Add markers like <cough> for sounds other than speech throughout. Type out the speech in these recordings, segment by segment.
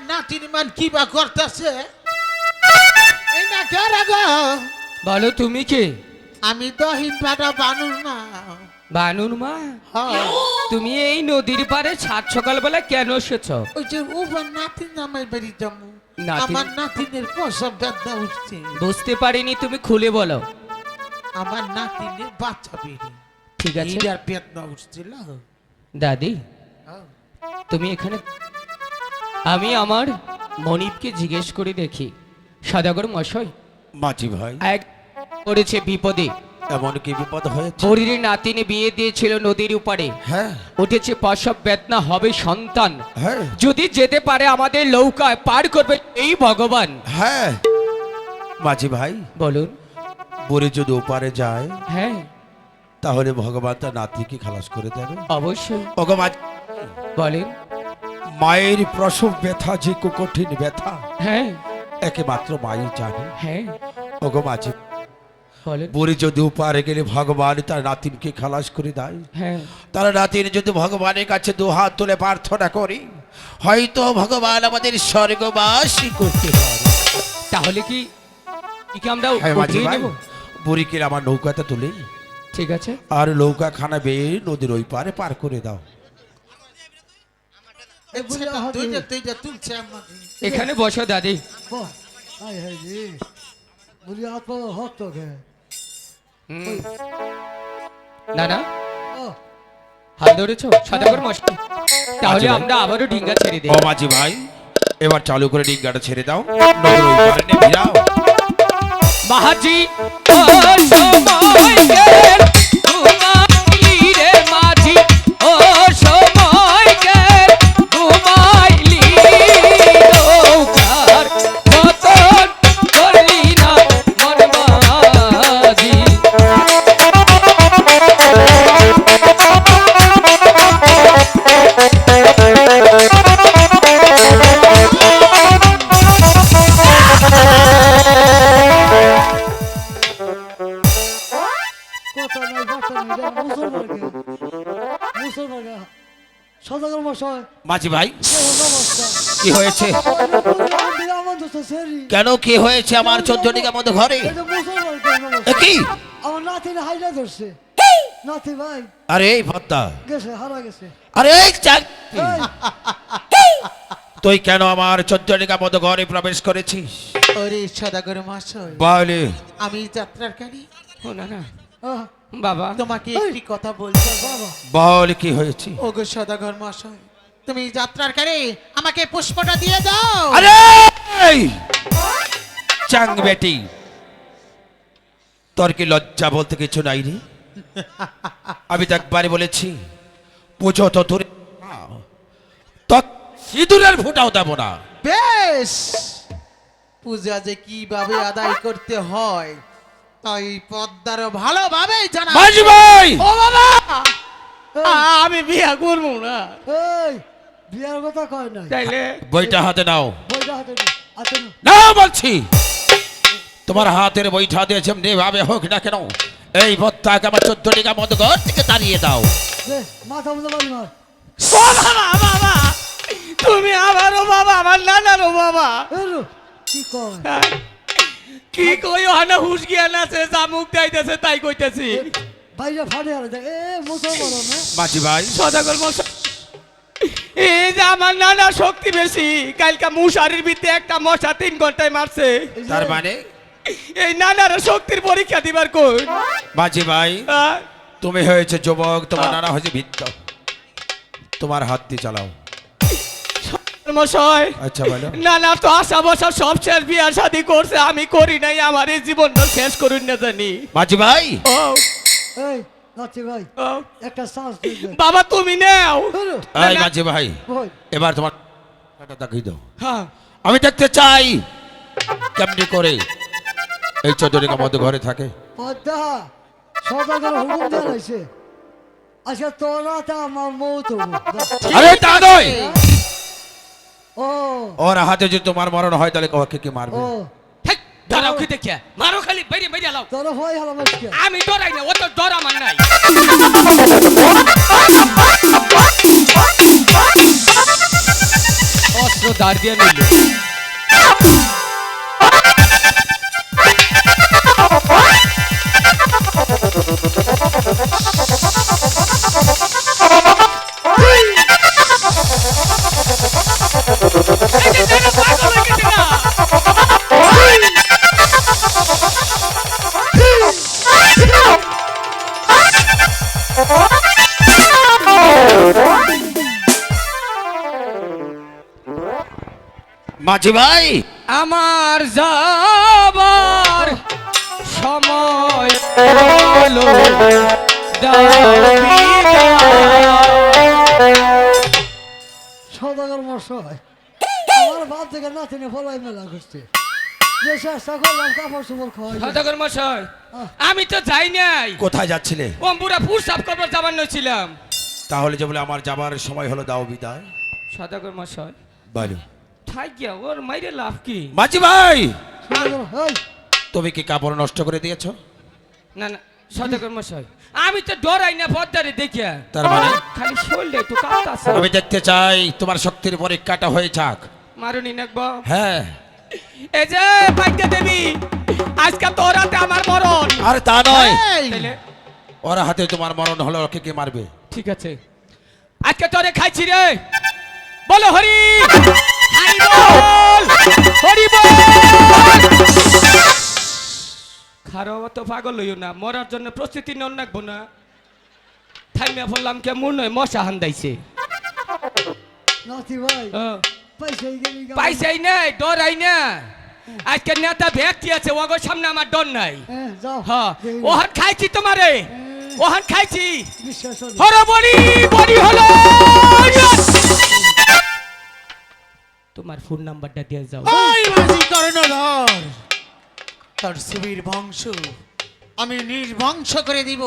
আমার নাতির মান কি বা করতেছে? বলো তুমি কে? আমি দহিন পাটা বানুর না বানুর মা? হ্যাঁ। তুমি এই নদীর পারে সাত সকালবেলা কেন এসেছ? ওই যে নামাই বেরিয়ে যাব। আমার নাতিনের প্রসব বেদনা উঠছে বুঝতে পারিনি তুমি খুলে বলো। আমার নাতিনের বাচ্চা বেরিয়ে ঠিক আছে। এইটার বেদনা উঠছিল দাদি হ্যাঁ। তুমি এখানে আমি আমার মনিপকে জিজ্ঞেস করে দেখি সদাগর মশাই। মাঝি ভাই। এক পড়েছে বিপদে। এমন কি বিপদ হয়েছে? হরির নাতিনি বিয়ে দিয়েছিল নদীর উপারে। হ্যাঁ। উঠেছে প্রসব বেদনা হবে সন্তান। হ্যাঁ। যদি যেতে পারে আমাদের নৌকায় পার করবে এই ভগবান। হ্যাঁ। মাঝি ভাই বলুন। বুড়ি যদি ওপারে যায় হ্যাঁ। তাহলে ভগবান তার নাতিকে খালাস করে দেবে। অবশ্যই। ভগবান বলেন। মায়ের প্রসব ব্যথা যে কো কঠিন ব্যথা হ্যাঁ। একমাত্র মাই জানে। হ্যাঁ। ওগো মাঝি বুড়ি যদি উপারে গেলে ভগবান তার নাতিনকে খালাস করে দেয়। হ্যাঁ। তার নাতিন যদি ভগবানের কাছে দু হাত তুলে প্রার্থনা করি হয়তো ভগবান আমাদের স্বর্গবাসী করতে পারে। তাহলে কি আমরা হ্যাঁ বুড়িকে আমার নৌকাতে তুলে। ঠিক আছে। আর নৌকা খানা বেয়ে নদীর ওই পারে পার করে দাও। এখানে বসো দাদি বলি হাত ধরেছ তাহলে আমরা আবারও ডিঙ্গা ছেড়ে দিই ও মাঝি ভাই এবার চালু করে ডিঙ্গাটা ছেড়ে দাও ভিড়াও মাহাজি মুসলমান কে সদাগর মশাই। মাঝি ভাই কি হয়েছে? কেন কি হয়েছে আমার মতো ঘরে? কি? আমার নাতি হাইলা ধরছে। নাতি ভাই। আরে এই ভত্তা। গেছে হারা গেছে। আরে এই চাক। তুই কেন আমার চোদ্দ টিকা মতো ঘরে প্রবেশ করেছিস? ওরে সদাগর মশাই বলে। আমি যাত্রার গাড়ি ও না। না বাবা। তোমাকে একটি কথা বলছি বাবা। বল কি হয়েছে? ওগো সদাগর মশাই তুমি যাত্রার কারে আমাকে পুষ্পটা দিয়ে দাও। আরে! চাং বেটি তোর কি লজ্জা বলতে কিছু নাই রে? <laughs> আমি তো একবারে বলেছি পুজো তো তোর তৎ সিঁদুরের ফুটাও দেবো না। বেশ! পূজা যে কীভাবে আদায় করতে হয় তাই পদ্মার ভালোভাবেই জানা মাঝি ভাই! ও বাবা! আমি বিয়া করব না। এই বিয়ার কথা কয় নাই। তাইলে বইটা হাতে নাও। বইটা হাতে নে, হাতে না বলছি। তোমার হাতের বইটা দিয়ে যেমনি ভাবে হোক না কেন এই ভত্তাকে আমার চোদ্দ টিকা মতো ঘর থেকে তাড়িয়ে দাও। মাথা মতো বাড়ি মার। ও বাবা বাবা তুমি আমারও বাবা আমার নানারও বাবা। এরু কি কয়? কি কই হানা হুশ জ্ঞান আছে জামুক দাইতেছে তাই কইতেছি। বাইরে ফাড়ে আর দেখ এ মুসলমান না? মাঝি ভাই। সদাগর মশাই। এই যে আমার নানা শক্তি বেশি কালকা মুশারির ভিতরে একটা মশা তিন ঘন্টায় মারছে। এই যে- তার মানে? এই নানার শক্তির পরীক্ষা দিবার কই? মাঝি ভাই তুমি হয়েছে যুবক তোমার নানা হয়েছে ভিত্ত তোমার হাত দিয়ে চালাও। মশাই আচ্ছা বলো নানা তো আশা বসা সব শেষ বিয়া শাদি করছে আমি করি নাই আমার এই জীবনটা শেষ করুন না জানি। মাঝি ভাই। ও এই নাতি ভাই একটা শ্বাস বাবা তুমি নেও। এই মাঝি ভাই এবার তোমার টাকা দেখিয়ে দাও। হ্যাঁ। আমি দেখতে চাই কেমনি করে এই চৌধুরীকা মধ্যে ঘরে থাকে। পদ্মা সদাগর হুকুম জানাইছে। আচ্ছা তোরা তা আমার হব যা। আরে তা নয়। ও। ওর হাতে যদি তোমার মরণ হয় তাহলে ওকে কি মারবে ও। কি দেখিয়া মারো খালি তোরা হয় হালা মাসকে আমি ডরাই না ও তো ডরা মান নাই অস্ত্র ধার দিয়ে নিল মাঝি ভাই। আমার যাবার সময় হলো দাও বিদায়। সদাগর মশাই আমার বাপ থেকে নাতিনে ফলাই মেলা আমি তো যাই নাই। কোথায় যাচ্ছিলে? অম্বুরা ফুরসাপ করবার যাবার নছিলাম তাহলে যে বলে আমার যাবার সময় হলো দাও বিদায়। সদাগর মশাই বলো। গিয়া ওর মাইরে লাভ কি? মাঝি ভাই! তুমি কি কাপড় নষ্ট করে দিয়েছ? না না সদাগর মশাই আমি তো ডরাই না পদ্মারে দেখিয়া। তার মানে? খালি শরীরে একটু কাঁপতাছে। আমি দেখতে চাই তোমার শক্তির পরীক্ষাটা হয়ে যাক। মারুনি নাকবো হ্যাঁ। এই যে পাইতে দেবী আজকে তোর হাতে আমার মরণ। আর তা নয়। ওর হাতে তোমার মরণ হলো ওকে কে মারবে? ঠিক আছে। আজকে তোরে খাইছি রে। বলো হরি খারাপ তো পাগল হইও না মরার জন্য প্রস্তুতি নন রাখব না। থাইমে বললাম কে মন নয় মশা হান্দাইছে। পাইছাই নাই ডর আই না। আজকে নেতা ব্যক্তি আছে ওগো সামনে আমার ডর নাই। হ্যাঁ হ্যাঁ। ওহান খাইছি তোমারে ওহান খাইছি। বিশ্বাস হলো। হর বড়ি হলো তোমার ফোন নাম্বারটা দিয়ে যাও। ওই কর্ণধর তোর সুবীর বংশ আমি নির্বংশ করে দিব।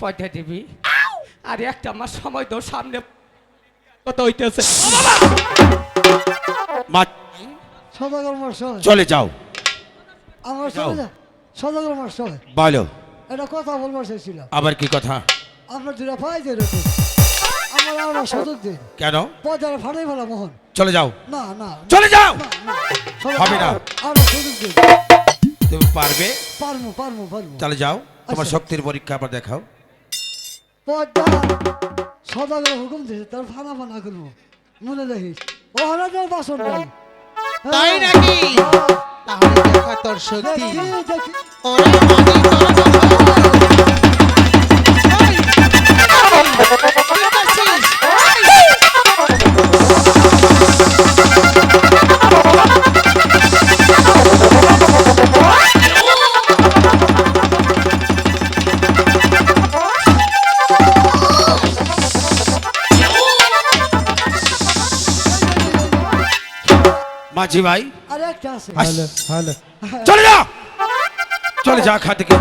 পয়সা দিবি আর একটা আমার সময় তো সামনে কত হইতেছে। চলে যাও। আমার যাও। সঙ্গে সদাগর বলো। এটা কথা বলবার চাইছিলাম আবার কি কথা? আপনার দুটা পাই রেখে আমার আমরা সুযোগ দিন কেন? পয়দারে ফাটাই ফেলা মোহন। চলে যাও। না না। চলে যাও। হবে না। আমরা সুযোগ দিন তুমি পারবে? পারমু পারমু পারমু তাহলে যাও। তোমার আচ্ছা। শক্তির পরীক্ষা আবার দেখাও। পদ্মা সদাগর হুকুম দিয়েছে তার ফানা ফানা করব। মনে দেখিস ও হারা যাও বাসন নাই। তাই হ্যাঁ। নাকি। তাহলে দেখা তোর দেখি ওরে কর্ণধর ভাই। আছে। আস। চলে যা চলে যা খা থেকে।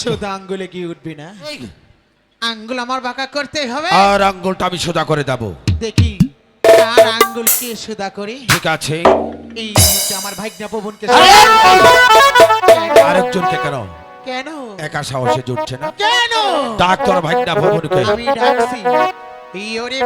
শুধু আঙ্গুলে কি উঠবি না? আঙ্গুল আমার বাঁকা করতে হবে। আর আঙ্গুলটা আমি সোজা করে দেবো। দেখি আর আঙ্গুলকে সুদা করে? ঠিক আছে। এই মুহূর্তে আমার ভাইগনা পবনকে আরেকজনকে কেন? কেন? একা সাহসে জুটছে না? কেন? ডাক্তার ভাইনা ভবনকে। আমি ডাকছি। ইয়োরে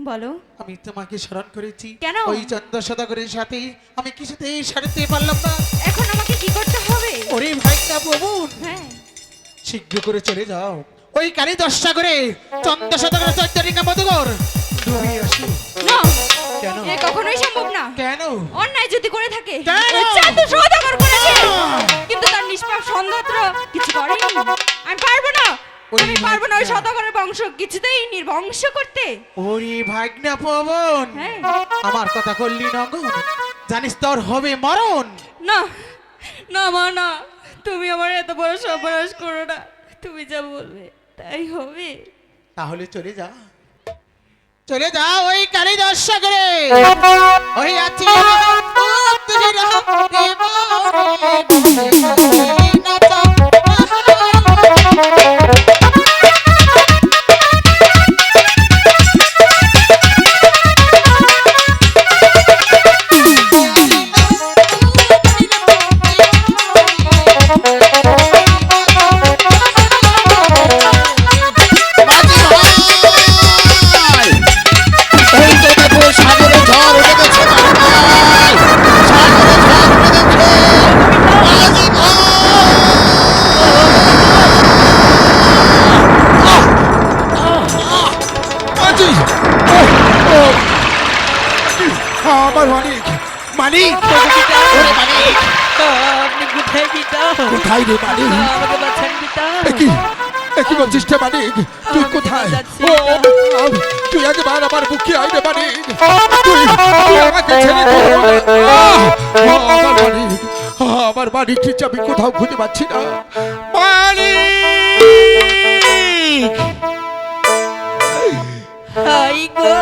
বলো। আমি তোমাকে স্মরণ করেছি। কেন? ওই চন্দ্র সদাগরের সাথে আমি কিছুতেই সারতে পারলাম না। এখন আমাকে কি করতে হবে? ওরে ভাই না হ্যাঁ। শীঘ্র করে চলে যাও। ওই কালী দশটা করে চন্দ্র মধুকর। ডুবে আসি। না কেন? এ কখনোই সম্ভব না। কেন? অন্যায় যদি করে থাকে কেন? সদাগর করেছে। কিন্তু তার নিষ্পাপ সন্তাত্র কিছু করেনি। আমি পারব আমি পারব না ওই। বংশ কিছুতেই নির্বংশ করতে। ওরে ভাগনা পবন। হ্যাঁ। আমার কথা করলি জানিস তোর হবে মরণ। না না মা না। তুমি আমার এত বড় সর্বনাশ করো না। তুমি যা বলবে তাই হবে। তাহলে চলে যা। চলে যা ওই কালী দর্শা করে ওই আছে। পিতা কোথায় রে মানিক আমাকে বাঁচান পিতা একই একই বলছিস রে মানিক তুই কোথায়? ও তুই একবার আমার বুকে আয় রে মানিক তুই তুই আমাকে ছেড়ে দে আমার মানিক আমার মানিক ঠিক আমি কোথাও খুঁজে পাচ্ছি না। মানিক হাই গো।